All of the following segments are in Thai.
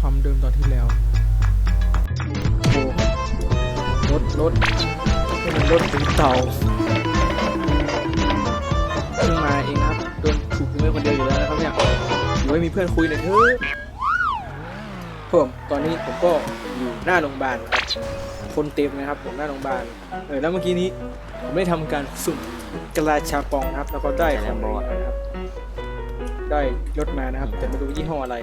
ความเดิมตอนที่แล้วโอ้รถรถนี่มันรถถึงเต่าเพิ่งมาเองครับโดนถูกยิงไว้คนเดียวอยู่แล้วนะครับเนี่ยอยู่ไม่มีเพื่อนคุยหน่อยเถอะผมตอนนี้ผมก็อยู่หน้าโรงพยาบาลครับคนเต็มนะครับผมหน้าโรงพยาบาลเออแล้วเมื่อกี้นี้ผมได้ทำการสุ่มกระลาชาปองนะครับ แล้วก็ได้ของมานะครับ ได้รถมานะครับ แต่ไม่รู้ยี่ห้ออะไร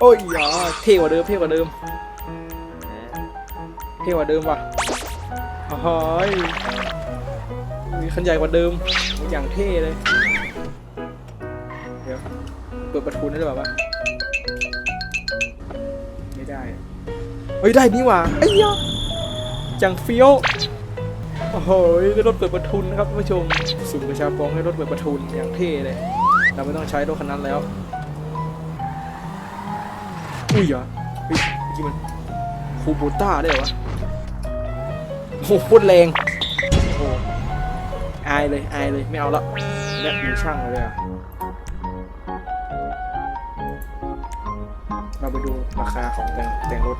โอ้ยอย่าเท่กว่าเดิมเท่กว่าเดิมเท่กว่าเดิมว่ะโอ้ยมีคันใหญ่กว่าเดิม อย่างเท่เลย เดี๋ยว เปิดประตูได้หรือเปล่าวะไม่ได้ เฮ้ยได้นี่ว่าไอ้ยะจังเฟี้ยวโอ้โหได้รถเปิดประทุนนะครับท่านผู้ชมสุ่มกระชาปองให้รถเปิดประทุนอย่างเท่เลย เราไม่ต้องใช้รถคันนั้นแล้ว อุ้ยเหรอเฮ้ยเมื่อกี้มันคูโบต้าได้เหรอวะโอ้โหโคตรแรงโอ้โหอายเลยอายเลยไม่เอาละแบบมีช่างเลยอะเราไปดูราคาของแต่งแต่งรถ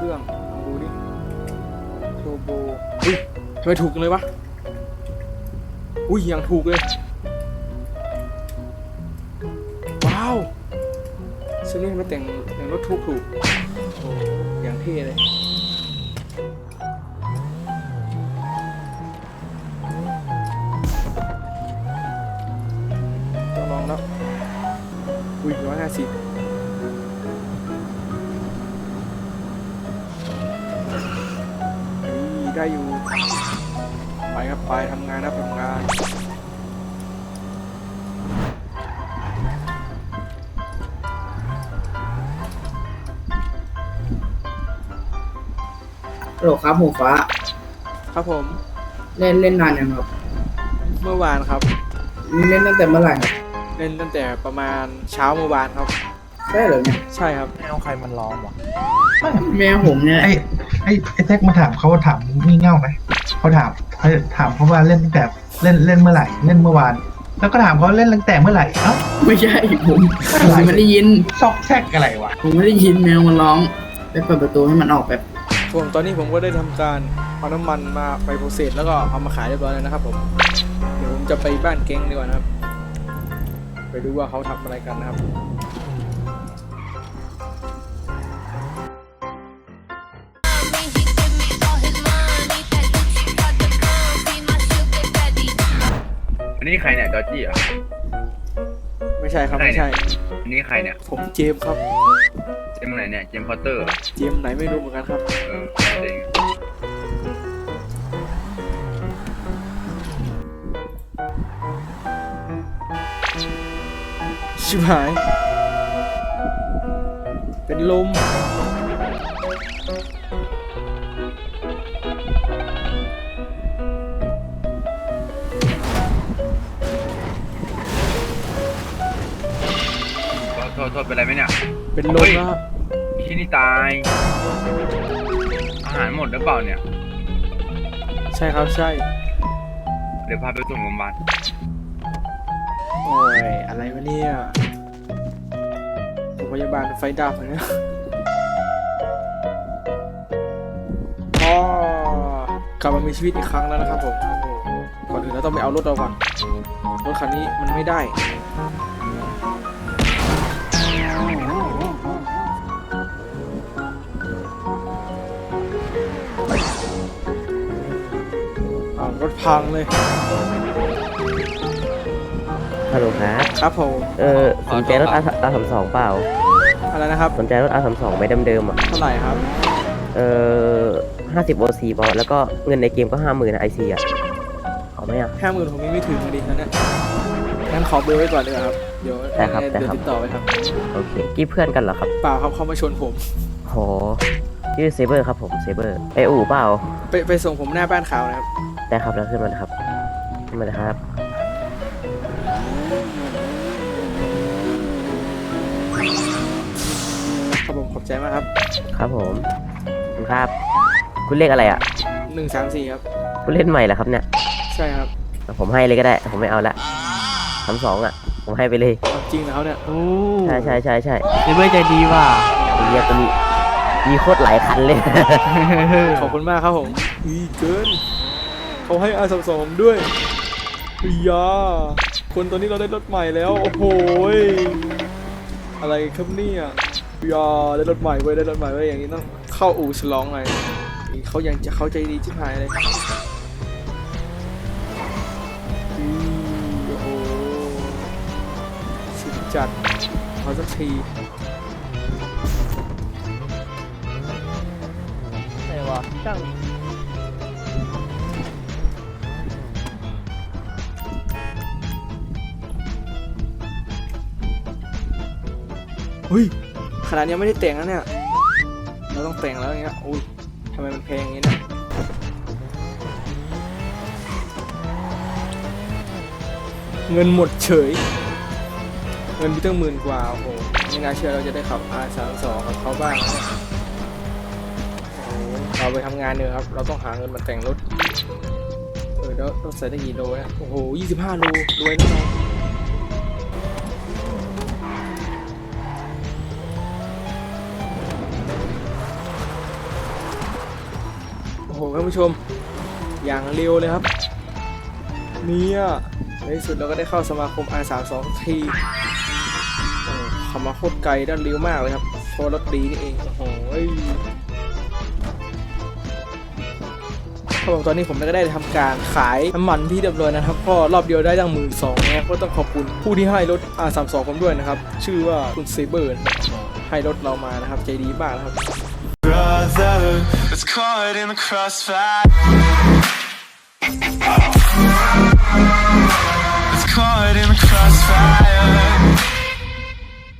เป็นเครื่องลองดูดิโทโบอุ้ยทำไมถูกจังเลยวะ อุ้ยยังถูกเลย ว้าวซื้อนี่มาแต่งแต่งรถถูกถูกโอ้อย่างเท่เลยต้องลองแล้วอุ้ยร้อยห้าสิบ นี่ได้อยู่ ไปครับไปทำงานนะทำงานโหลครับหูฟ้า ครับผม เล่นเล่นนานยังครับ เมื่อวานครับ เล่นตั้งแต่เมื่อไหร่ครับเล่นตั้งแต่ประมาณเช้าเมื่อวานครับใช่เหรอเนี่ยใช่ครับ แมวใครมันร้องวะ แม่ผมเนี่ยไอ้ไอ้ไอ้แท็กมาถามเขาว่าถามงี่เง่าไหมเขาถามเขาถามเขาว่าเล่นตั้งแต่เล่นเล่นเมื่อไหร่เล่นเมื่อวาน แล้วก็ถามเขาเล่นตั้งแต่เมื่อไหร่เอ้าไม่ใช่ผมผมไม่ได้ยินซอกแซกอะไรวะผมไม่ได้ยินแมวมันร้องไปเปิดประตูให้มันออกแบบผมตอนนี้ผมก็ได้ทำการเอาน้ำมันมาไปโปรเซสแล้วก็เอามาขายเรียบร้อยแล้วนะครับผมเดี๋ยวผมจะไปบ้านเก้งดีกว่านะครับ ไปดูว่าเขาทำอะไรกันนะครับ อันนี้ใครเนี่ยจอร์จี้เหรอ ไม่ใช่ครับ ไม่ใช่ อันนี้ใครเนี่ย ผมเจมส์ครับ เจมส์ไหนเนี่ย เจมส์พอตเตอร์เหรอเจมส์ไหนไม่รู้เหมือนกันครับ เออเจ๋งชิบหาย เป็นลม โทษโทษโทษเป็นไรไหมเนี่ย เป็นลมแล้วครับที่นี่ตาย อาหารหมดหรือเปล่าเนี่ย ใช่ครับใช่ เดี๋ยวพาไปส่งโรงพยาบาล โอ้ย อะไรวะเนี่ยโรงพยาบาลไฟดับเลยนะอ๋อกลับมามีชีวิตอีกครั้งแล้วนะครับผมโอ้โหก่อนอื่นเราต้องไปเอารถเราก่อน รถคันนี้มันไม่ได้ รถพังเลย ฮัลโหลครับครับผมเออสนใจรถอาอาสามสองเปล่า อะไรนะครับสนใจรถอาสามสองไม่เดิมๆอะ เท่าไหร่ครับ เออห้าสิบโอซีบอลแล้วก็เงินในเกมก็ห้าหมื่นไอซีอะ เอาไหมอะ ห้าหมื่นผมยังไม่ถึงเลยดินั่นนะงั้นขอเบอร์ไว้ก่อนเลยครับ เดี๋ยวได้ครับเดี๋ยวได้ครับ ติดต่อไว้ครับโอเคกี่เพื่อนกันเหรอครับเปล่าครับเขามาชวนผม โหชื่อเซเบอร์ครับผมเซเบอร์ไปอู่เปล่า ไปไปส่งผมหน้าบ้านขาวนะครับ ได้ครับแล้วขึ้นมาเลยครับขึ้นมาเลยครับครับผมขอบใจมากครับครับผมขอบคุณครับ คุณเลขอะไรอะ หนึ่งสามสี่ครับคุณเล่นใหม่เหรอครับเนี่ยใช่ครับผมให้เลยก็ได้ ผมไม่เอาละสามสองอะ ผมให้ไปเลยเอาจริงนะครับเนี่ยโอ้ใช่ใช่ใช่ใช่เดเบอร์ใจดีว่ะ ไอ้เหี้ยก็มีมีโคตรหลายคันเลย ขอบคุณมากครับผมอีเกิน เขาให้อาสามสองด้วยอียาคนตอนนี้เราได้รถใหม่แล้ว โอ้โหอะไรครับเนี่ยอียาได้รถใหม่เว้ยได้รถใหม่เว้ยอย่างนี้ต้องเข้าอู่ฉลองหน่อยนี่เขายังจะเข้าใจดีชิบหายเลยอืมโอ้โหสุดจัดเอาสักทีไหนวะช่าง เฮ้ยขนาดยังไม่ได้แต่งนะเนี่ยเราต้องแต่งแล้วอย่างเงี้ยอุ้ยทำไมมันแพงอย่างงี้นี่ยเงินหมดเฉย เงินมีตั้งหมื่นกว่าโอ้โหไม่น่าเชื่อเราจะได้ขับ R32 กับเขาบ้างเราไปทำงานเนอะครับ เราต้องหาเงินมาแต่งรถ เออแล้วรถใส่ได้กี่โลเนี่ยโอ้โห 25 โลรวยแน่นอน หท่านผู้ชม อย่างเร็วเลยครับ เนี่ยในที่สุดเราก็ได้เข้าสมาคม R32 ทีโอ้โหขับมาโคตรไกลด้านเร็วมากเลยครับเพราะรถดีนี่เอง โอ้โหครับผมตอนนี้ผมก็ได้ทำการขายน้ำมันที่เรียบร้อยนะครับ ก็รอบเดียวได้ตั้งหมื่นสองนะก็ต้องขอบคุณผู้ที่ให้รถ R32 ผมด้วยนะครับ ชื่อว่าคุณเซเบอร์ให้รถเรามานะครับ ใจดีมากนะครับ brother that's caught in the crossfire. It's caught in the crossfire.